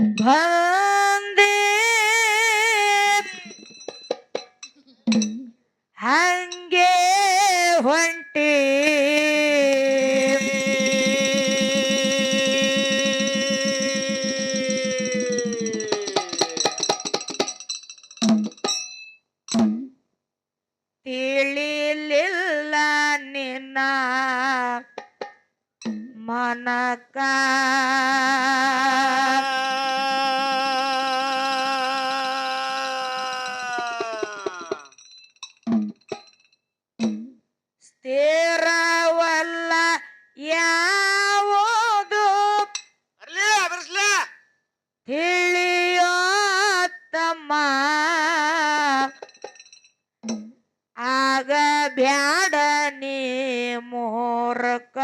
Ah. ಬ್ಯಾಡ ನೀ ಮೋರಕ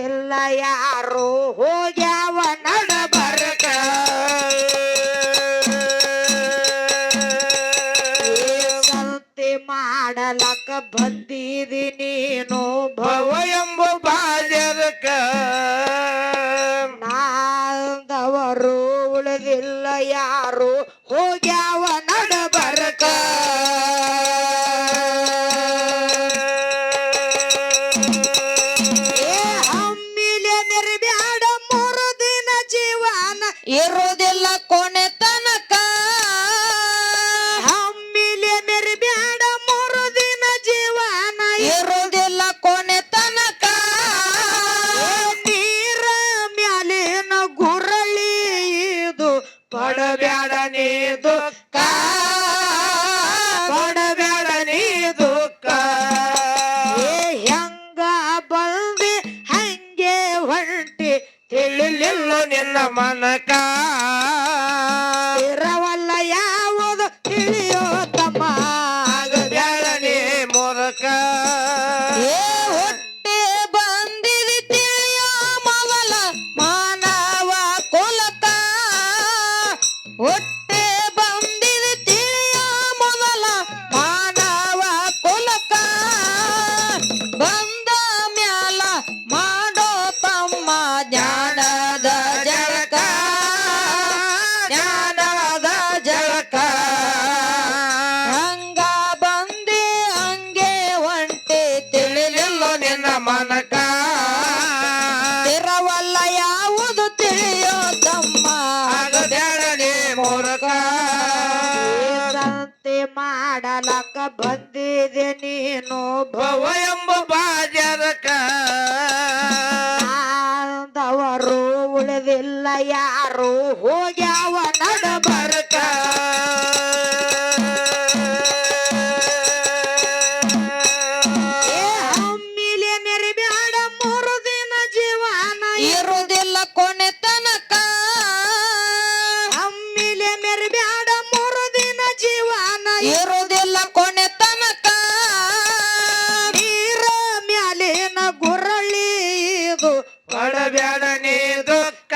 ಇಲ್ಲ ಯಾರು ಹೋಗ್ಯಾವ ನಡ ಬರಕ ಮಾಡಲಕ್ಕ ಬಂದಿದಿ ನೀನು ಭವಯಂ ಕೊಡಬ್ಯಾಡ ನೀ ದುಃಖ. ಕೊಡಬ್ಯಾಡ ನೀ ದುಃಖ ಹೆಂಗ ಬಂದಿ ಹಂಗೆ ಹೊಂಟಿ ತಿಳಿಲಿಲ್ಲ ನಿನ್ನ ಮನಕ. ನೀನು ಭವ ಎಂಬ ಬಾಜರಕ. ಬಾಂಧವರು ಉಳಿದಿಲ್ಲ ಯಾರು ಕೊಡಬ್ಯಾಡ ನೀ ದುಃಖ.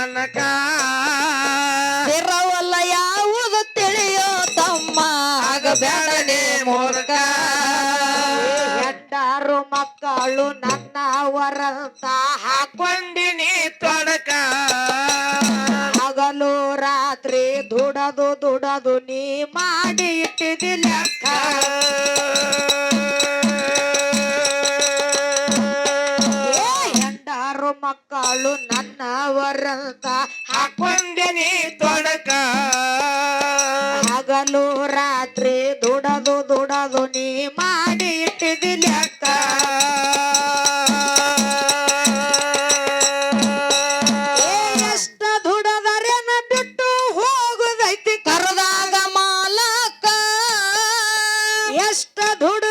ನಿನ್ನ ಮನಕ. ಇರವಲ್ಲ ಯಾವುದು ತಿಳಿಯೋ ತಮ್ಮ. ಆಗ ನೀ ಮೂರ್ಖ. ಹೆಂಡಾರು ಮಕ್ಕಳು ನನ್ನ ವರಂತ. ಹಾಕೊಂಡಿನಿ ತೊಡಕ. ಹಗಲು ರಾತ್ರಿ ದುಡದು ದುಡದು ನೀ ಮಾಡಿ ಇಟ್ಟಿದಿ ಲೆಕ್ಕ. ಮಕ್ಕಳು ನನ್ನ ವರಂತ ಹಾಕೊಂಡೇನಿ ತೊಡಕ. ಹಗಲು ರಾತ್ರಿ ದುಡದು ದುಡದು ನೀ ಮಾಡಿ ಇಟ್ಟಿದಿ ಲೆಕ್ಕ ದುಡದರೇನ ಬಿಟ್ಟು ಹೋಗುದೈತಿ ಕರೆದಾಗ ಮಾಲಕ. ಎಷ್ಟ ದುಡದರೇನ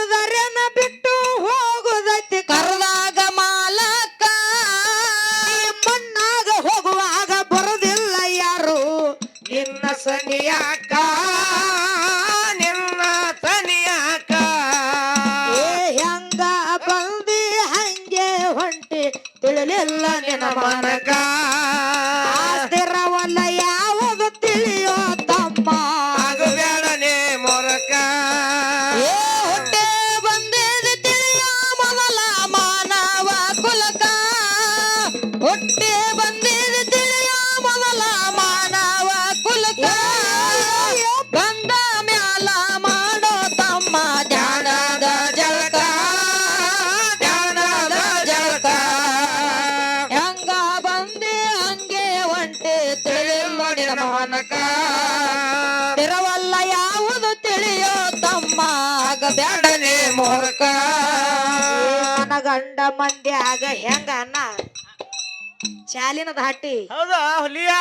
ನಿನ್ನ ಆಗಬ್ಯಾಡ ನೀ ಮೊರಕ. ನನ್ನ ಗಂಡ ಮಂದ್ಯಾಗ ಹೆಂಗನ ಶಾಲಿನ ದಾಟಿ ಹೌದಾ ಹುಲಿಯ.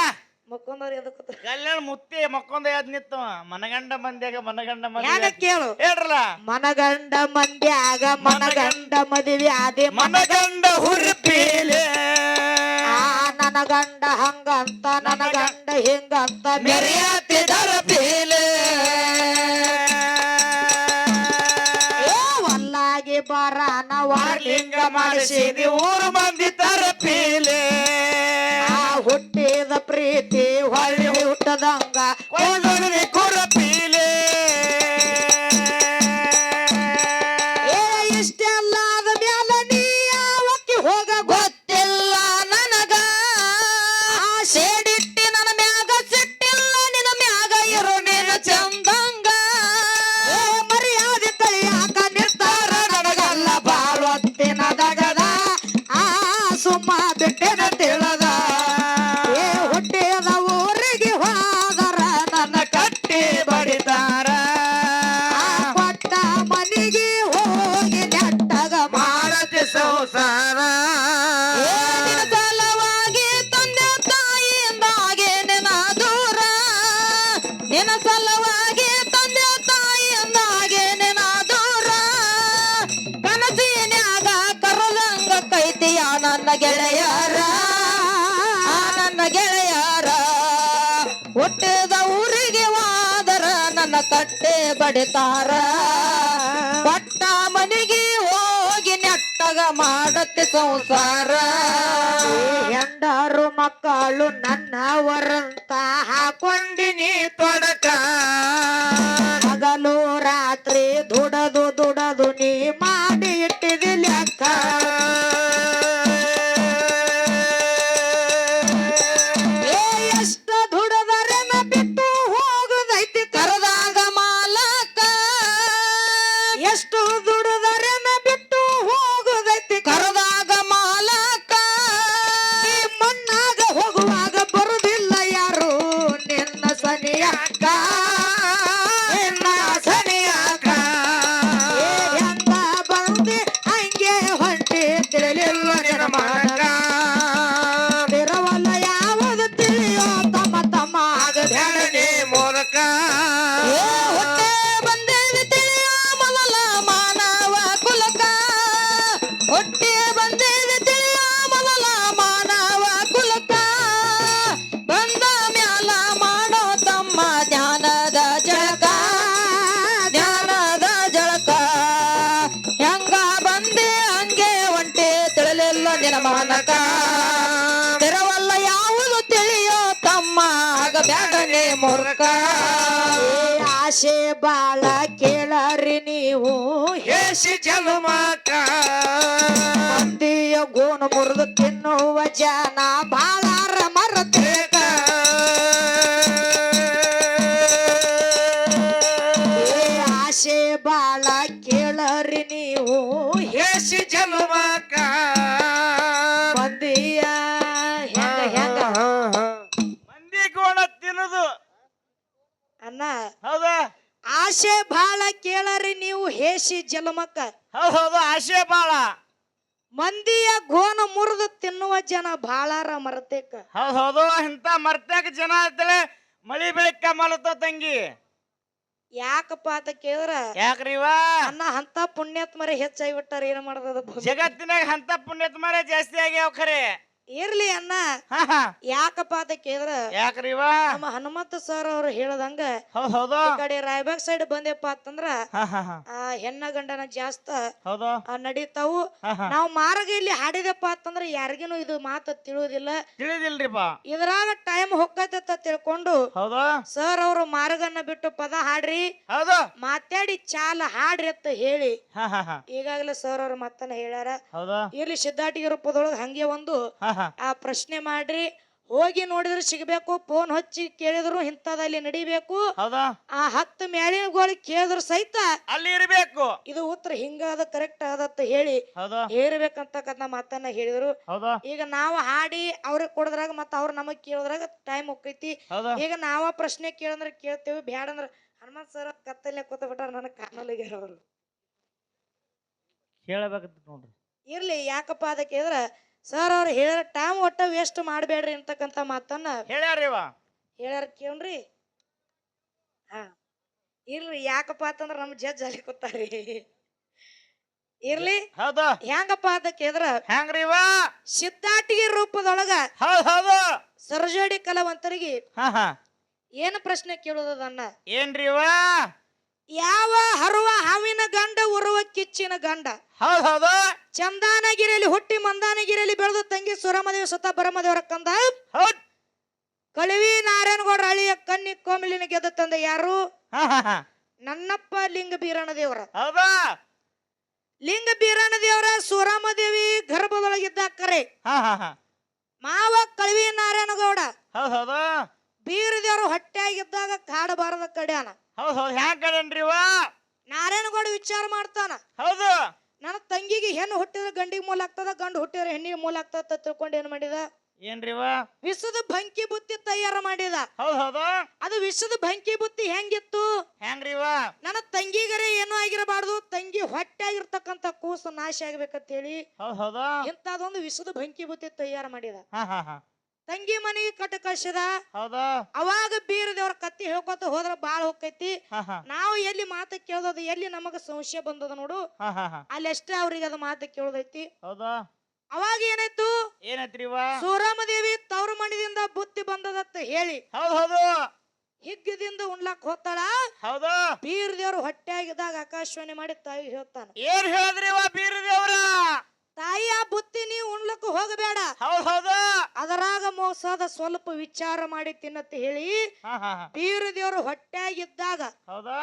ಮುಕ್ಕೊಂದವ್ರು ಎದಕ್ಕೆ ಕಲ್ಯಾಣ ಮುತ್ತಿ ಮಕ್ಕೊಂದ ಎದ್ ನಿತ್ತು ಮನಗಂಡ ಮಂದ್ಯಾಗ ಮನಗಂಡ ಯಾಕ ಮಂದಿ ಕೇಳು. ಹೇಳ್ರಲ್ಲ. ಮನಗಂಡ ಮಂದ್ಯಾಗ ಮನಗಂಡ ಮದುವೆ ಆದಿ ಮನ ಮನಗಂಡ ಹುರುಪೀಲೆ. ಆ ನನ್ನ ಗಂಡ ಹಂಗಂತ ನನ್ನ ಗಂಡ ಹಿಂಗಂತ ಮೆರೆಯತ್ತಿದರ ಪೀಲೆ. ಬಾರಾನ ವಾರ್ಲಿಂಗ ಮಾಡಿಸಿದಿ ಊರು ಮಂದಿ ತರಪೀಲೆ ಹುಟ್ಟಿದ ಪ್ರೀತಿ ಹೊಳ್ಳಿ ಹುಟ್ಟದಂಗ. ಗೆಳೆಯರ ನನ್ನ ಗೆಳೆಯರ. ಹುಟ್ಟಿದ ಊರಿಗೆ ವಾದರ ನನ್ನ ತಟ್ಟೆ ಬಡಿತಾರ. ಪಟ್ಟ ಮನೆಗೆ ಹೋಗಿ ನೆಟ್ಟಗ ಮಾಡತ್ತೆ ಸಂಸಾರ. ಹೆಂಡರು ಮಕ್ಕಳು ನನ್ನವರಂತ ಹಾಕೊಂಡಿನಿ ತೊಡಕ. ಹಗಲು ರಾತ್ರಿ ದುಡದು ದುಡದು ನೀ ಮಾಡಿ ಇಟ್ಟಿದಿ ಲೆಕ್ಕ. ಮೂರ್ಖ ಆಶೆ ಬಾಳ ಕೇಳರಿ ನೀವು. ಹೇಸಿ ಜಲಮಾಕ. ಮಂದಿಯ ಗೋನು ಮುರಿದು ತಿನ್ನುವ ಜನ ಬಾಳಾರ ಮರತೇಕ ಅನ್ನ ಹೌದಾ? ಆಶೆ ಬಾಳ ಕೇಳರಿ ನೀವು ಹೇಸಿ ಜಲಮಕ್ಕ. ಹೌದ್ ಹೌದು ಆಶೆ ಬಾಳ. ಮಂದಿಯ ಗೋನು ಮುರಿದು ತಿನ್ನುವ ಜನ ಬಾಳಾರ ಮರತೇಕ. ಹೌದ್ ಹೌದು ಇಂತ ಮರ್ತ್ಯಾಕ ಜನ ಇದ್ದಳೆ ಮಳಿ ಬೆಳಿಕ ಮಲತ ತಂಗಿ. ಯಾಕಪ್ಪ ಅಂತ ಕೇಳಿದ್ರ? ಯಾಕ್ರಿ ಇವ? ಅನ್ನ ಅಂತ ಪುಣ್ಯಾತ್ಮರೇ ಹೆಚ್ಚಾಗಿ ಬಿಟ್ಟಾರ ಏನ್ ಮಾಡದ ಜಗತ್ತಿನಾಗ ಹಂತ ಪುಣ್ಯತ್ಮರೇ ಜಾಸ್ತಿ ಆಗ್ಯಾವ ಖರೆ. ಇರ್ಲಿ ಅನ್ನ ಹಾ ಹಾ. ಯಾಕಪ್ಪ ಅಂತ ಕೇಳಿದ್ರ? ಯಾಕ್ರಿ ಇವ? ನಮ್ಮ ಹನುಮಂತ ಸರ್ ಅವ್ರು ಹೇಳದಂಗ ಹೌದ್ ಹೌದು. ಈ ಕಡೆ ರಾಯಬಾಗ್ ಸೈಡ್ ಬಂದೆಪ್ಪ ಅಂತಂದ್ರ ಹಾ ಹಾ ಹಾ. ಆ ಹೆಣ್ಣ ಗಂಡನ ಜಾಸ್ತ ಹೌದು. ಆ, ನಡೀತಾವು. ಹಾ ಹಾ. ನಾವು ಮಾರ್ಗ ಇಲ್ಲಿ ಹಾಡಿದೆಪ್ಪ ಅಂತಂದ್ರ ಯಾರಿಗೇನು ಇದು ಮಾತು ತಿಳಿಯೋದಿಲ್ಲ. ತಿಳಿದಿಲ್ರಿಪ್ಪ. ಇದ್ರಾಗ ಟೈಮ್ ಹೊಕ್ಕತ್ತ ತಿಳ್ಕೊಂಡು ಹೌದು. ಸರ್ ಅವರು ಮಾರ್ಗನ್ನ ಬಿಟ್ಟು ಪದ ಹಾಡ್ರಿ. ಹೌದು. ಮಾತಾಡಿ ಚಾಲ ಹಾಡ್ರಿ ಅಂತ ಹೇಳಿ. ಹಾ ಹಾ ಹಾ. ಈಗಾಗಲೇ ಸರ್ ಅವ್ರ ಮತ್ತನ ಹೇಳ್ಯಾರ. ಹೌದು. ಇರ್ಲಿ ಸಿದ್ಧಾಟಿಗೆ ರೂಪದೊಳಗ ಹಂಗೆ ಒಂದು ಹಾ. ಆ ಪ್ರಶ್ನೆ ಮಾಡ್ರಿ. ಹೋಗಿ ನೋಡಿದ್ರೆ ಸಿಗಬೇಕು ಫೋನ್ ಹಚ್ಚಿ ಕೇಳಿದ್ರು ಇಂಥದಲ್ಲಿ ನಡಿಬೇಕು. ಹೌದಾ? ಆ ಹತ್ತು ಮ್ಯಾಲಿನಗಳು ಕೇಳಿದ್ರು ಸಹಿತ ಅಲ್ಲಿ ಇರಬೇಕು. ಇದು ಉತ್ತರ ಹಿಂಗಾದ ಕರೆಕ್ಟ್ ಆದತ್ತ ಹೇಳಿ ಹೌದು? ಮಾತನ್ನ ಹೇಳಿದ್ರು. ಹೌದು? ಈಗ ನಾವು ಹಾಡಿ ಅವ್ರಿಗೆ ಕೊಡದ್ರಾಗ ಮತ್ತ ಅವ್ರ ನಮಗ್ ಕೇಳಿದ್ರಾಗ ಟೈಮ್ ಹೋಗ್ತೈತಿ. ಹೌದು? ಈಗ ನಾವ ಪ್ರಶ್ನೆ ಕೇಳಂದ್ರ ಕೇಳ್ತೇವೆ ಬ್ಯಾಡ ಅಂದ್ರ ಹನುಮಂತ್ ಸರ್ ಕತ್ತಲ್ಲೇ ಕೂತ ಬಿಟ್ಟಾರ ನನಗ್ ಕಾಣಲಿಗ್ಯಾರ ಅವರು. ಕೇಳಬೇಕಂತ ನೋಡ್ರಿ. ಇರ್ಲಿ ಯಾಕಪ್ಪ ಅದಕ್ಕೆ ಕೇಳಿದ್ರ ಸರ್ ಅವ್ರು ಹೇಳಿರ ಟೈಮ್ ಒಟ್ಟ ವೇಸ್ಟ್ ಮಾಡಬೇಡ್ರಿ ಅಂತಕ್ಕಂಥ ಮಾತನ್ನ ಹೇಳ್ಯಾರಿವ ಹೇಳ್ಯಾರ ಕೇಳ್ರಿ. ಹಾ. ಇರ್ಲಿ ಯಾಕಪ್ಪ ಅಂತಂದ್ರ ನಮ್ ಜಜ್ ಅಲ್ಲಿ ಕೂತಾರಿ ಇರ್ಲಿ. ಹೌದು. ಹೆಂಗಪ್ಪ ಅಂತ ಕೇದ್ರ ಹೆಂಗ್ರಿ ಇವ? ಸಿದ್ಧಾಟಿಗೆ ರೂಪದೊಳಗ ಹೌದು ಹೌದು. ಸರಜೋಡಿ ಕಲಾವಂತರಿಗೆ ಹಾ ಹಾ. ಏನು ಪ್ರಶ್ನೆ ಕೇಳೋದನ್ನ ಏನ್ರಿ ಇವ? ಯಾವ ಹರುವ ಹಾವಿನ ಗಂಡ ಉರುವ ಕಿಚ್ಚಿನ ಗಂಡ? ಹೌದ್ ಹೌದು. ಚಂದಾನಗಿರಿಯಲ್ಲಿ ಹುಟ್ಟಿ ಮಂದಾನಗಿರಿಯಲ್ಲಿ ಬೆಳೆದ ತಂಗಿ ಸುರಮದೇವ ಸುತ್ತ ಬರಮದೇವರ ಕಂದ? ಹೌದ್. ಕಳವಿ ನಾರಾಯಣಗೌಡ ಅಳಿಯ ಕನ್ನಿ ಕೋಮಿಲಿನ ಗೆದ್ದ ತಂದೆ ಯಾರು? ಹಾ ಹಾ ಹಾ. ನನ್ನಪ್ಪ ಲಿಂಗ ಬೀರಣ ದೇವರ ಹೌದಾ? ಲಿಂಗ ಬೀರಣ ದೇವರ ಸುರಮದೇವಿ ಗರ್ಭದೊಳಗಿದ್ದ ಕರೆ. ಹಾ ಹಾ ಹಾ. ಮಾವ ಕಳುವಿ ನಾರಾಯಣಗೌಡ. ಹೌದ್ ಹೌದು. ಬೀರ ದೇವರು ಹೊಟ್ಟೆಯಾಗಿದ್ದಾಗ ಕಾಡಬಾರದ ಕಡ್ಯಾನ. ಹೌದ್ ಹೌದು. ಹ್ಯಾಂಗ ಕಡೇನ್ರಿ ಇವ ನಾರಾಯಣಗೌಡ ವಿಚಾರ ಮಾಡ್ತಾನ. ಹೌದು. ನನ್ನ ತಂಗಿಗೆ ಹೆಣ್ಣು ಹುಟ್ಟಿದ್ರೆ ಗಂಡಿಗೆ ಮೂಲ ಆಗ್ತದ ಗಂಡು ಹುಟ್ಟಿದ್ರೆ ಹೆಣ್ಣಿಗೆ ಮೂಲ ಆಗ್ತದ ಅಂತ ತಿಳ್ಕೊಂಡು ಏನ್ ಮಾಡಿದ? ಏನ್ರಿ ಇವ ವಿಷದ ಬಂಕಿ ಬುತ್ತಿ ತಯಾರ ಮಾಡಿದ. ಹೌದು ಹೌದು. ಅದು ವಿಷದ ಬಂಕಿ ಬುತ್ತಿ ಹೆಂಗಿತ್ತು? ಹೆಂಗ್ರಿ ಇವ ನನ್ನ ತಂಗಿಗರೇ ಏನೂ ಆಗಿರಬಾರ್ದು. ತಂಗಿ ಹೊಟ್ಟೆ ಆಗಿರ್ತಕ್ಕಂತ ಕೂಸು ನಾಶ ಆಗ್ಬೇಕಂತ ಹೇಳಿ ಇಂತದೊಂದು ಹೌದು. ಇಂಥದೊಂದು ವಿಷದ ಬಂಕಿ ಬುತ್ತಿ ತಯಾರ ಮಾಡಿದ. ಹಾ ಹಾ ಹಾ. ತಂಗಿ ಮನೆಗೆ ಕಟ್ಟ ಕಳ್ಸದ ಹೌದಾ? ಅವಾಗ ಬೀರ ದೇವ್ರ ಕತ್ತಿ ಹೇಳ್ಕೊತ ಹೋದ್ರ ಬಾಳ ಹೋಗ್ತೈತಿ. ನಾವು ಎಲ್ಲಿ ಮಾತು ಕೇಳೋದು ಎಲ್ಲಿ ನಮಗ ಸಂಶಯ ಬಂದದ ನೋಡು. ಅಲ್ಲೆಷ್ಟ ಅಲ್ಲಿ ಅವ್ರಿಗೆ ಅದ ಮಾತು ಕೇಳೋದೈತಿ. ಹೌದಾ? ಅವಾಗ ಏನಾಯ್ತು? ಏನಾಯ್ತ್ರಿವಾ ಸೂರಾಮ ದೇವಿ ತವ್ರ ಮಣಿದಿಂದ ಬುತ್ತಿ ಬಂದದತ್ತ ಹೇಳಿ. ಹೌದ್ ಹಿಗ್ಗದಿಂದ ಉಣ್ಲಾಕ್ ಹೋಗ್ತಾಳ. ಹೌದಾ. ಬೀರ್ ಹೊಟ್ಟೆ ಆಗಿದಾಗ ಆಕಾಶವಾಣಿ ಮಾಡಿ ತಾಯಿ ಹೇಳ್ತಾನ. ಏನ್ ಹೇಳದ್ರಿ ಬೀರ್ ದೇವ್ರ ತಾಯಿ ಆ ಬುತ್ತಿ ನೀವು ಉಣ್ಲಕ್ ಹೋಗಬೇಡ. ಹೌದ್ ಹೌದು. ಅದರಾಗ ಮೋಸದ ಸ್ವಲ್ಪ ವಿಚಾರ ಮಾಡಿ ತಿನ್ನತ್ ಹೇಳಿ. ಬೀರ ದೇವ್ರು ಹೊಟ್ಟೆಯಾಗಿದ್ದಾಗ ಹೌದಾ?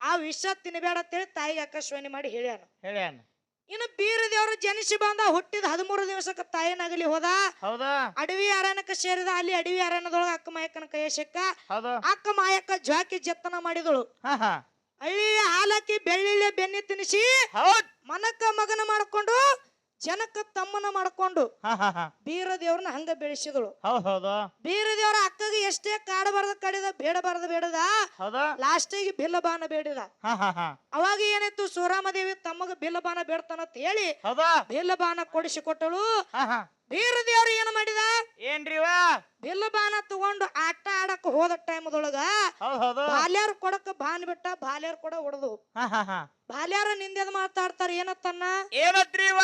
ಆ ವಿಷ ತಿನ್ನಬೇಡ ಅಂತೇಳಿ ತಾಯಿಗೆ ಆಕಾಶವಾಣಿ ಮಾಡಿ ಹೇಳ್ಯಾನ. ಹೇಳ್ಯಾನ. ಇನ್ನು ಬೀರ ದೇವರು ಜನಿಸಿ ಬಂದ ಹುಟ್ಟಿದ ಹದಿಮೂರು ದಿವಸಕ್ಕೆ ತಾಯಿನಾಗಲಿ ಹೋದ. ಹೌದಾ? ಅಡವಿ ಅರಣ್ಯಕ್ಕೆ ಸೇರಿದ ಅಲ್ಲಿ ಅಡವಿ ಅರಣ್ಯದೊಳಗ ಅಕ್ಕ ಮಾಯಕ್ಕನ ಕೈಯ ಸಿಕ್ಕ. ಹೌದು. ಅಕ್ಕ ಮಾಯಕ್ಕ ಜಾಕಿ ಜತನ ಮಾಡಿದಳು. ಹಳ್ಳಿಯ ಹಾಲಕ್ಕಿ ಬೆಳ್ಳಿಳ್ಳಿ ಬೆನ್ನಿ ತಿನ್ನಿಸಿ ಹೌದ್. ಮನಕ್ಕ ಮಗನ ಮಾಡ್ಕೊಂಡು ಜನಕ್ಕ ತಮ್ಮನ ಮಾಡ್ಕೊಂಡು ಬೀರ ದೇವ್ರನ್ನ ಹಂಗ ಬೆಳೆಸಿದಳು. ಬೀರದೇವ್ರ ಹೌದು. ಬೀರ ದೇವ್ರ ಅಕ್ಕಗೆ ಎಷ್ಟೇ ಕಾಡಬಾರ್ದ ಕಡಿದ ಬೇಡಬಾರ್ದ ಬೇಡದ ಲಾಸ್ಟಿಗೆ ಬಿಲ್ಲಬಾನ ಬೇಡಿದ. ಅವಾಗ ಏನಾಯ್ತು ಸೂರಾಮದೇವಿ ತಮ್ಮಗ ಬಿಲ್ಲಬಾನ ಬೇಡ್ತಾನಂತ ಹೇಳಿ ಹೌದಾ. ಬಿಲ್ಲಬಾನ ಕೊಡಿಸಿ ಕೊಟ್ಟಳು ಹಾ ಹಾ. ಬೀರ ದೇವ್ರು ಏನು ಮಾಡಿದ? ಏನ್ರಿವ? ಬಾಣ ತಗೊಂಡು ಆಟ ಆಡಕ್ ಹೋದ ಟೈಮ್ದೊಳಗ ಹೌದ್ ಹೌದು. ಬಾಲ್ಯಾರ ಕೊಡಕ್ ಬಾನ್ ಬಿಟ್ಟ ಬಾಲ್ಯಾರ ಕೂಡ ಹೊಡೆದು. ಹಾ ಹಾ ಹಾ. ಬಾಲ್ಯಾರ ನಿಂದೆದ್ ಮಾತಾಡ್ತಾರ ಏನತ್ತನ್ನ ಏನತ್ರಿವ?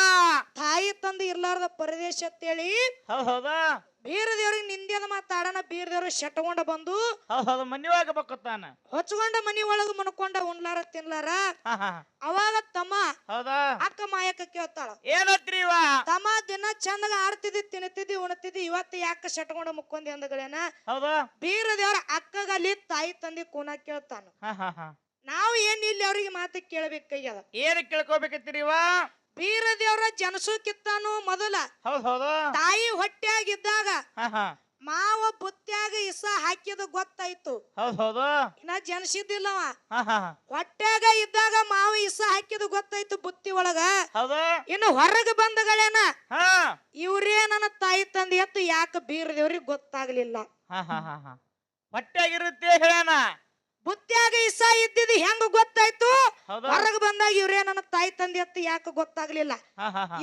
ತಾಯಿ ತಂದೆ ಇರ್ಲಾರ್ದ ಪರದೇಶ ಅಂತೇಳಿ ಹೌದ್ ಹೌದಾ? ಬೀರ ದೇವ್ರಿಗೆ ಮಾತಾಡನ ಬೀರ ದೇವ್ರ ಶೆಟ್ಕೊಂಡ ಬಂದು ಹೌದು ಹೌದು ಮನಿವಾಗ ಬಕ್ಕತ್ತಾನ ಹೊಚ್ಕೊಂಡ ಮನಿ ಒಳಗ ಮನ್ಕೊಂಡ ಉಣ್ಲಾರ ತಿನ್ಲಾರ ಅವಾಗ ತಮ್ಮ ಹೌದಾ? ಅಕ್ಕ ಮಾಯಕ ಕೇಳ್ತಾಳ ಏನತ್ರಿವ ತಮ್ಮ ದಿನ ಚಂದಗ ಆಡ್ತಿದ್ದಿ ತಿನ್ತಿದ್ದಿ ಉಣ್ತಿದ್ದಿ ಇವತ್ತು ಯಾಕ ಶೆಟ್ಕೊಂಡ ಮುಕ್ಕೊಂದಿ ಅಂದಗಳೇನ? ಹೌದಾ? ಬೀರ ದೇವ್ರ ಅಕ್ಕಗಲ್ಲಿ ತಾಯಿ ತಂದೆ ಕೂನ ಕೇಳ್ತಾನ. ನಾವು ಏನ್ ಇಲ್ಲಿ ಅವ್ರಿಗೆ ಮಾತು ಕೇಳಬೇಕಾಗ್ಯದ ಏನ್ ಕೇಳ್ಕೊಬೇಕತ್ರಿವ ಬೀರ ದೇವ್ರ ಮೊದಲ. ಹೌದ್ ಹೌದು. ತಾಯಿ ಹೊಟ್ಟೆಯಾಗಿದ್ದಾಗ ಮಾವ ಬುತ್ತಿಯಾಗ ಇಸ ಹಾಕಿದ ಗೊತ್ತಾಯ್ತು. ಹೌದ್ ಹೌದು. ಇನ್ನ ಜನಸಿದ್ದಿಲ್ಲ ಹಾ ಹಾ ಹಾ. ಹೊಟ್ಯಾಗ ಇದ್ದಾಗ ಮಾವ ಇಸ ಹಾಕಿದ ಗೊತ್ತಾಯ್ತು ಬುತ್ತಿ ಒಳಗ. ಹೌದು. ಇನ್ನು ಹೊರಗೆ ಬಂದಗಳೇನ? ಹಾ. ಇವ್ರೇ ನನ್ನ ತಾಯಿ ತಂದೆ ಎತ್ತು ಯಾಕೆ ಬೀರ ದೇವ್ರಿಗೆ ಗೊತ್ತಾಗ್ಲಿಲ್ಲ ಹೊಟ್ಟೆಗಿರುತ್ತೆ ಹೇಳ್ಯಾನ. ಬುತ್ತ್ಯಾಗ ಇಸ ಇದ್ದಿದ್ ಹೆಂಗ ಗೊತ್ತಾಯ್ತು? ಹೊರಗ್ ಬಂದಾಗ ಇವ್ರೇ ನನ್ನ ತಾಯಿ ತಂದೆ ಎತ್ತು ಯಾಕೆ ಗೊತ್ತಾಗ್ಲಿಲ್ಲ?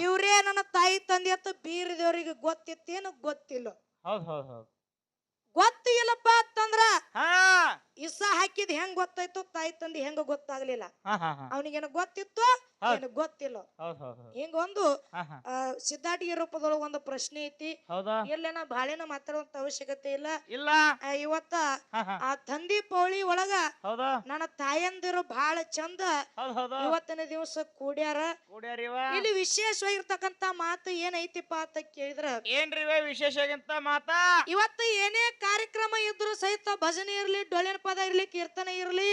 ಇವ್ರೇ ನನ್ನ ತಾಯಿ ತಂದೆ ಎತ್ತು ಬೀರದವ್ರಿಗೆ ಗೊತ್ತಿತ್ತೇನು ಗೊತ್ತಿಲ್ಲ. ಗೊತ್ತು ಇಲ್ಲಪ್ಪ ಅಂತಂದ್ರ ಇಸಾ ಹಾಕಿದ್ ಹೆಂಗ್ ಗೊತ್ತಾಯ್ತು? ತಾಯಿ ತಂದೆ ಹೆಂಗ ಗೊತ್ತಾಗ್ಲಿಲ್ಲ. ಅವನಿಗೇನು ಗೊತ್ತಿತ್ತು? ಗೊತ್ತಿಲ್ಲ. ಹಿಂಗ ಒಂದು ಸಿದ್ಧಾಟಿಗೆ ರೂಪದೊಳಗ ಒಂದು ಪ್ರಶ್ನೆ ಐತಿ. ಹೌದಾ? ಇಲ್ಲೇನ ಬಾಳೆನ ಮಾತಾಡುವಂತ ಅವಶ್ಯಕತೆ ಇಲ್ಲ. ಇಲ್ಲ. ಇವತ್ತ ಆ ತಂದಿ ಪೌಳಿ ಒಳಗ ನನ್ನ ತಾಯಂದಿರು ಬಹಳ ಚಂದ ಇವತ್ತನೇ ದಿವಸ ಕೂಡ್ಯಾರ. ಇಲ್ಲಿ ವಿಶೇಷವಾಗಿರ್ತಕ್ಕಂತ ಮಾತು ಏನೈತಿಪ್ಪ ಅಂತ ಕೇಳಿದ್ರ. ಏನ್ರಿ ವಿಶೇಷ ಮಾತಾ? ಇವತ್ತು ಏನೇ ಕಾರ್ಯಕ್ರಮ ಇದ್ರು ಸಹಿತ ಭಜನೆ ಇರ್ಲಿ ಡೊಳ್ಳಿನ ಪದ ಇರ್ಲಿ ಕೀರ್ತನೆ ಇರ್ಲಿ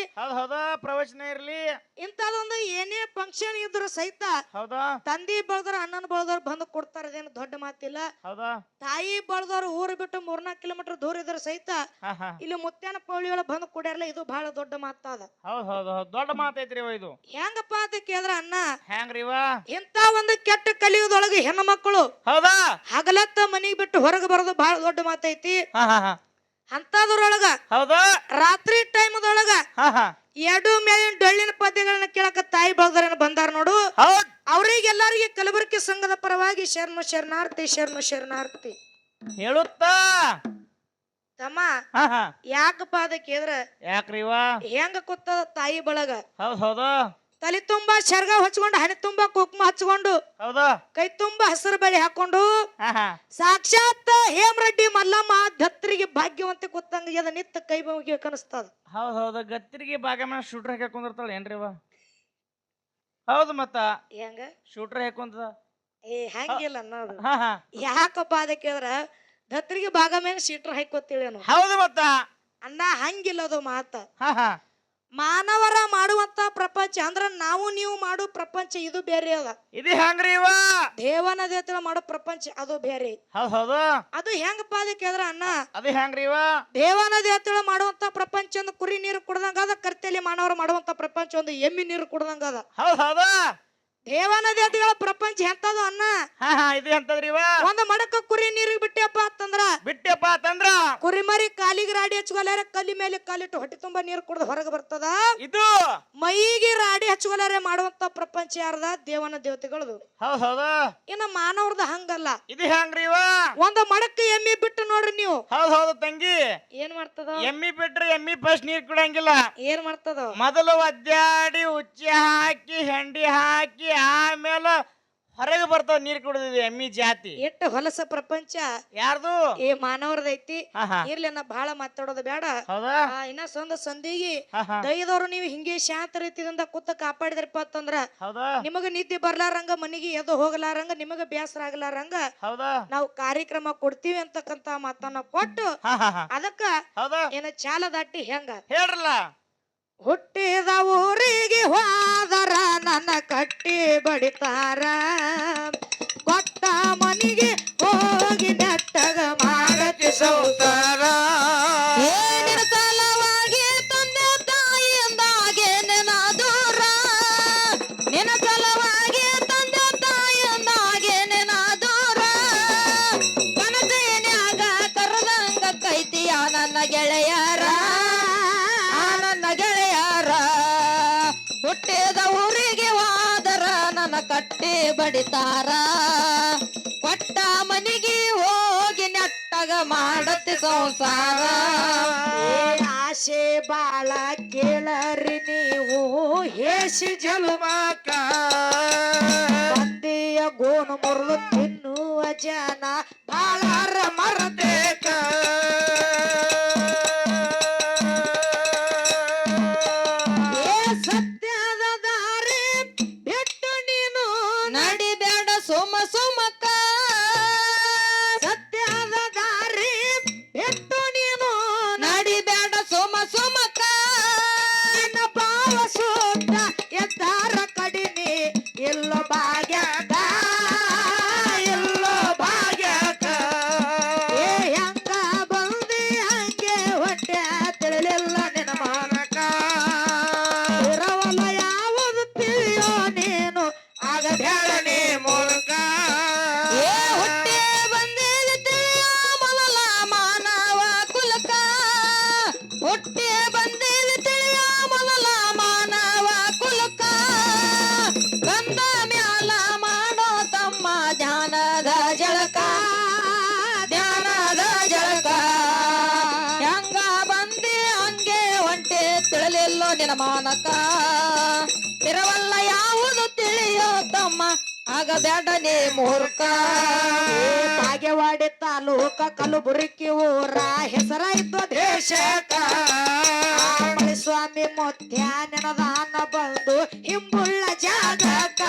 ಪ್ರವಚನ ಇರ್ಲಿ. ಇಂತದೊಂದು ಏನೇ ಫಂಕ್ಷನ್ ಇದ್ರು ಸಹಿತ ಹೌದಾ? ತಂದಿ ಬೆಳ್ದವ್ರ ಅಣ್ಣನ ಬೆಳ್ದವ್ರು ಬಂದು ಕೊಡ್ತಾರ ಅದೇನು ದೊಡ್ಡ ಮಾತಿಲ್ಲ. ಹೌದಾ? ತಾಯಿ ಬೆಳ್ದವ್ರು ಊರು ಬಿಟ್ಟು ಮೂರ್ನಾಲ್ಕು ಕಿಲೋಮೀಟರ್ ದೂರ ಇದ್ರ ಸಹಿತ ಇಲ್ಲಿ ಮುತ್ಯಾನ ಪೌಳಿ ಒಳಗೆ ಬಂದು ಕೊಡ್ಯಾರಲ್ಲ ಇದು ಬಹಳ ದೊಡ್ಡ ಮಾತಾದ. ಹೌದ್ ಹೌದು ದೊಡ್ಡ ಮಾತೈತ್ರಿ ಇದು. ಹೆಂಗಪ್ಪ ಅಂತ ಕೇಳಿದ್ರ ಅಣ್ಣ ಹೆಂಗ್ರಿವ ಇಂತ ಒಂದು ಕೆಟ್ಟ ಕಲಿಯುವುದೊಳಗೆ ಹೆಣ್ಣು ಮಕ್ಕಳು ಹೌದಾ? ಹಗಲತ್ತ ಮನಿಗ್ ಬಿಟ್ಟು ಹೊರಗೆ ಬರೋದು ಬಹಳ ದೊಡ್ಡ ಮಾತೈತಿ. ಅಂತದ್ರೊಳಗ ಹೌದಾ. ರಾತ್ರಿ ಟೈಮ್ದೊಳಗ ಎರಡು ಮೇಲಿನ ಡೊಳ್ಳಿನ ಪದ್ಯಗಳನ್ನ ಕೇಳಕ ತಾಯಿ ಬಳದರನ್ನ ಬಂದಾರ ನೋಡು. ಅವರಿಗೆಲ್ಲರಿಗೆ ಕಲಬುರಗಿ ಸಂಘದ ಪರವಾಗಿ ಶರಣು ಶರಣಾರ್ಥಿ ಶರಣು ಶರಣಾರ್ಥಿ. ಹೇಳುತ್ತಾ. ತಮ್ಮ ಯಾಕಪ್ಪ ಅದಕ್ಕೆ ಹೆಂಗ ಕೂತದ ತಾಯಿ ಬಳಗ? ಹೌದ್ ಹೌದಾ. ತಲೆ ತುಂಬಾ ಶರ್ಗ ಹಚ್ಕೊಂಡು ಹಣೆ ತುಂಬಾ ಕುಕ್ಮ ಹಚ್ಕೊಂಡು ಹೌದಾ? ಕೈ ತುಂಬಾ ಹಸಿರು ಬೆಳೆ ಹಾಕೊಂಡು ಸಾಕ್ಷಾತ್ ಹೇಮರೆಡ್ಡಿ ಮಲ್ಲಮ್ಮ ದತ್ತರಿಗೆ ಭಾಗ್ಯವಂತೆ ಕೂತಂಗ ಎದ ನಿತ್ತ ಕೈ ಬಗ್ಗೆ ಕನಸ್ತದ. ಹೌದ್ ಹೌದು. ಗತ್ತಿರಿಗೆ ಭಾಗಮನ ಶೂಟರ್ ಹಾಕಿ ಏನ್ರಿ ವಾ ಹೌದು ಮತ್ತ? ಹೆಂಗ? ಶೂಟರ್ ಹಾಕೊಂತದ ಏ ಹಂಗಿಲ್ಲ ಅನ್ನೋದು. ಯಾಕಪ್ಪ ಅದ ಕೇಳಿದ್ರ ದತ್ತರಿಗೆ ಭಾಗ ಮೇಲೆ ಶೀಟರ್ ಹಾಕೋತಿಳೇನು ಹೌದು ಮತ್ತ? ಅನ್ನ ಹಂಗಿಲ್ಲ ಅದು ಮಾತ ಮಾನವರ ಮಾಡುವಂತ ಪ್ರಪಂಚ ಅಂದ್ರ ನಾವು ನೀವು ಮಾಡೋ ಪ್ರಪಂಚ ಇದು ಬೇರೆ ಅದ. ಇದು ಹೆಂಗ್ರಿವ ದೇವನ ದೇವತೆಗಳ ಮಾಡೋ ಪ್ರಪಂಚ ಅದು ಬೇರೆ. ಹೌದ್ ಹೌದು. ಅದು ಹೆಂಗಪ್ಪ ಅದಕ್ಕೆ ಕೇಳಿದ್ರ ಅಣ್ಣ ಅದು ಹೆಂಗ್ರಿವ ದೇವನ ದೇವತೆಗಳ ಮಾಡುವಂತ ಪ್ರಪಂಚ ಒಂದು ಕುರಿ ನೀರು ಕುಡ್ದಂಗ ಅದ ಕರ್ತೇಲಿ ಮಾನವರು ಮಾಡುವಂತ ಪ್ರಪಂಚ ಒಂದು ಎಮ್ಮಿ ನೀರು ಕುಡ್ದಂಗ ಅದ. ಹೌದ್ ಹೌದಾ. ದೇವನ ದೇವತೆಗಳ ಪ್ರಪಂಚ ಎಂತದು ಅನ್ನ? ಹಾ ಹಾ ಇದು ಎಂತದ್ರಿ ಒಂದು ಮಡಕ ಕುರಿ ನೀರಿಗೆ ಬಿಟ್ಟೆಪ್ಪ ಅಂತಂದ್ರ? ಬಿಟ್ಟೆಪ್ಪ ಅಂತಂದ್ರ? ಕುರಿ ಮರಿ ಕಾಲಿಗೆ ರಾಡಿ ಹಚ್ಕೊಲಾರ ಕಲ್ಲಿ ಮೇಲೆ ಕಾಲಿಟ್ಟು ಹೊಟ್ಟೆ ತುಂಬಾ ನೀರು ಕುಡ್ದು ಹೊರಗೆ ಬರ್ತದ? ಇದು? ಮೈಗೆ ರಾಡಿ ಹಚ್ಕೊಲಾರೆ ಮಾಡುವಂತ ಪ್ರಪಂಚ ಯಾರದ? ದೇವನ ದೇವತೆಗಳದು. ಹೌದ್ ಹೌದಾ? ಇನ್ನ ಮಾನವ್ರದ ಹಂಗಲ್ಲ. ಇದು ಹೆಂಗ್ರಿವ ಒಂದು ಮಡಕ ಎಮ್ಮಿ ಬಿಟ್ಟು ನೋಡ್ರಿ ನೀವು. ಹೌದ್ ಹೌದು ತಂಗಿ. ಏನ್ ಮಾಡ್ತದ? ಎಮ್ಮಿ ಬಿಟ್ರೆ ಎಮ್ಮಿ ಫಸ್ಟ್ ನೀರ್ ಕುಡಂಗಿಲ್ಲ ಏನ್ ಮಾಡ್ತದ? ಮೊದಲು ಒದ್ದಾಡಿ ಉಚ್ಚಿ ಹಾಕಿ ಹೆಂಡಿ ಹಾಕಿ ಆಮೇಲೆ ಹೊರಗೆ ಬರ್ತಾವ ನೀರ್ ಕುಡಿದಿದೆ ಎಮ್ಮಿ ಜಾತಿ. ಎಷ್ಟು ಹೊಲಸ ಪ್ರಪಂಚ. ಯಾರ್ದು? ಏ ಮಾನವರದೈತಿ ಇರ್ಲಿ ನಾ ಬಾಳ ಮಾತಾಡೋದು ಬೇಡ. ಹೌದಾ? ಆ, ಇನ್ನ ಸಂದ ಸಂದಿಗೆ ದೈದವರು ನೀವು ಹಿಂಗೆ ಶಾಂತ ರೀತಿಯಿಂದ ಕುತ್ತ ಕಾಪಾಡಿದ್ರಪ್ಪ ಅಂತಂದ್ರ ಹೌದಾ? ನಿಮಗ ನಿದ್ದೆ ಬರ್ಲಾರಂಗ ಮನಿಗೆ ಎದ್ದು ಹೋಗಲಾರಂಗ ನಿಮಗ ಬೇಸರ ಆಗ್ಲಾರಂಗ ಹೌದಾ? ನಾವು ಕಾರ್ಯಕ್ರಮ ಕೊಡ್ತೀವಿ ಅಂತಕ್ಕಂತ ಮಾತನ್ನ ಕೊಟ್ಟು ಹಾ ಹಾ ಹಾ. ಅದಕ್ಕ ಹೌದಾ? ಏನ ಚಾಲ ದಾಟಿ ಹೆಂಗ? ಹೇಳ್ರಲ್ಲ. ಹುಟ್ಟಿದ ಊರಿಗೆ ಹೋದರ ನನ್ನ ಕಟ್ಟಿ ಬಡಿತಾರ. ಕೊಟ್ಟ ಮನಿಗೆ ಹೋಗಿ ನೆಟ್ಟಗ ಮಾಡತಿ ಸೌತಾರ ಏನಿನ ಸಲವಾಗಿ ತಂದೆ ತಾಯಿಯಿಂದಾಗೆ ನಿನ ದೂರ ನಿನ ಸಲವಾಗಿ ತಂದೆ ತಾಯಿಯಿಂದಾಗೆ ನಿನ ದೂರ ಕನಸಿನ್ಯಾಗ ಕರೆದಂಗ ಕೈತಿಯ ನನ್ನ ಗೆಳೆಯರ? ಹುಟ್ಟಿದ ಊರಿಗೆ ಹೋದರ ನನ್ನ ಕಟ್ಟಿ ಬಡಿತಾರ. ಕೊಟ್ಟ ಮನಿಗೆ ಹೋಗಿ ನೆಟ್ಟಗ ಮಾಡತಿ ಸಂಸಾರ. ಆಶೆ ಬಾಳ ಕೇಳರಿ ನೀವು, ಹೇಸಿ ಜಲಮಾಕ. ಬಂದಿಯ ಗೋನು ಮುರಿದು ತಿನ್ನುವ ಜನ ಬಾಳಾರ ಮರದೆ ಆಗ ಬ್ಯಾಡನೆ ಮೂರ್ಖ. ಬಾಗೇವಾಡಿ ತಾಲೂಕ ಕಲಬುರಗಿ ಊರ ಹೆಸರ ದೇಶ ದೇಶಕ. ಸ್ವಾಮಿ ಮುತ್ಯ ನೆನದಾನ ಬಂದು ಹಿಂಬುಳ್ಳ ಜಾಗಕ.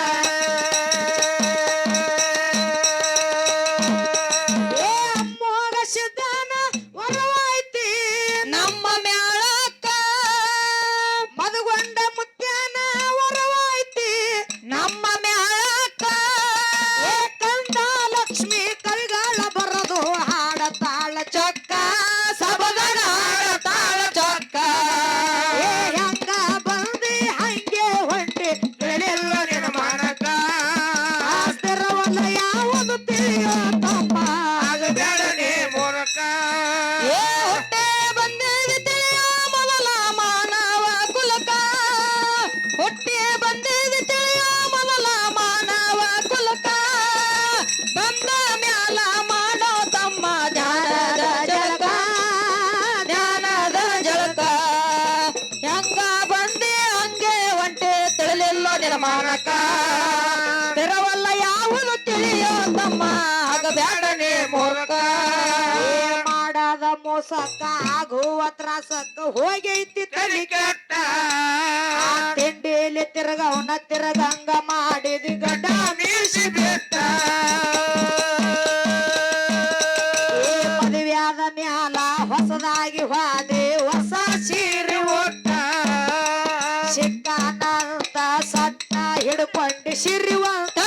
ಮಾನಕ ತೆರವಲ್ಲ ಯಾವುದು ತಿಳಿಯೋ ತಮ್ಮ ಬ್ಯಾಡನೆ ಮೂರಕ ಮಾಡದ ಮೋಸಕ್ಕ? ಆಗುವ ತ್ರಾಸಕ್ಕ ಹೋಗೈತಿ ತಲಿ ಕೆಟ್ಟ. ತಿಂಡಿಲಿ ತಿರ್ಗವನ ತಿರ್ಗಂಗ Is?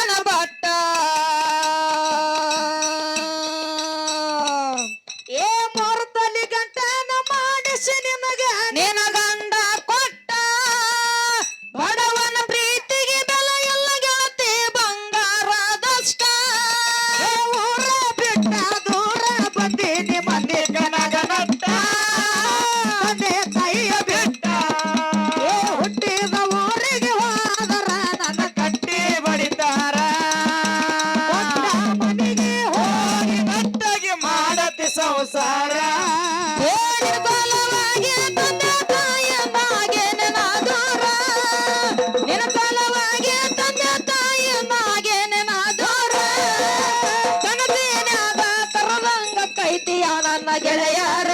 ಪ್ರೀತಿಯ ನನ್ನ ಗೆಳೆಯರ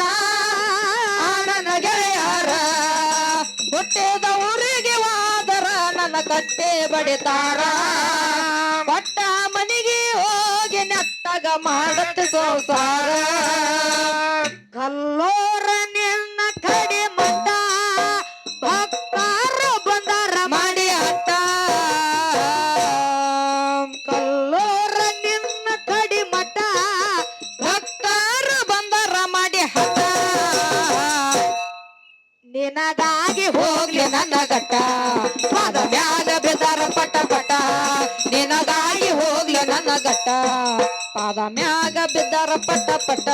ನನ್ನ ಗೆಳೆಯರ. ಹುಟ್ಟಿದ ಊರಿಗೆ ಹೋದರ ನನ್ನ ಕಟ್ಟೆ ಬಡಿತಾರ. ಪಟ್ಟ ಮನೆಗೆ ಹೋಗಿ ನೆತ್ತಗ ಮಾಡತ್ತ ಸಂಸಾರ. ಕಲ್ಲೋರ ನಿನಗಾಗಿ ಹೋಗ್ಲಿ ನನ್ನ ಗಟ್ಟ. ಪಾದ ಮ್ಯಾಲ ಬೆದರ ಪಟ ಪಟ. ನಿನಗಾಗಿ ಹೋಗ್ಲಿ ನನ್ನ ಗಟ್ಟ. ಪಾದ ಮ್ಯಾಗ ಬಿದ್ದರ ಪಟ ಪಟ.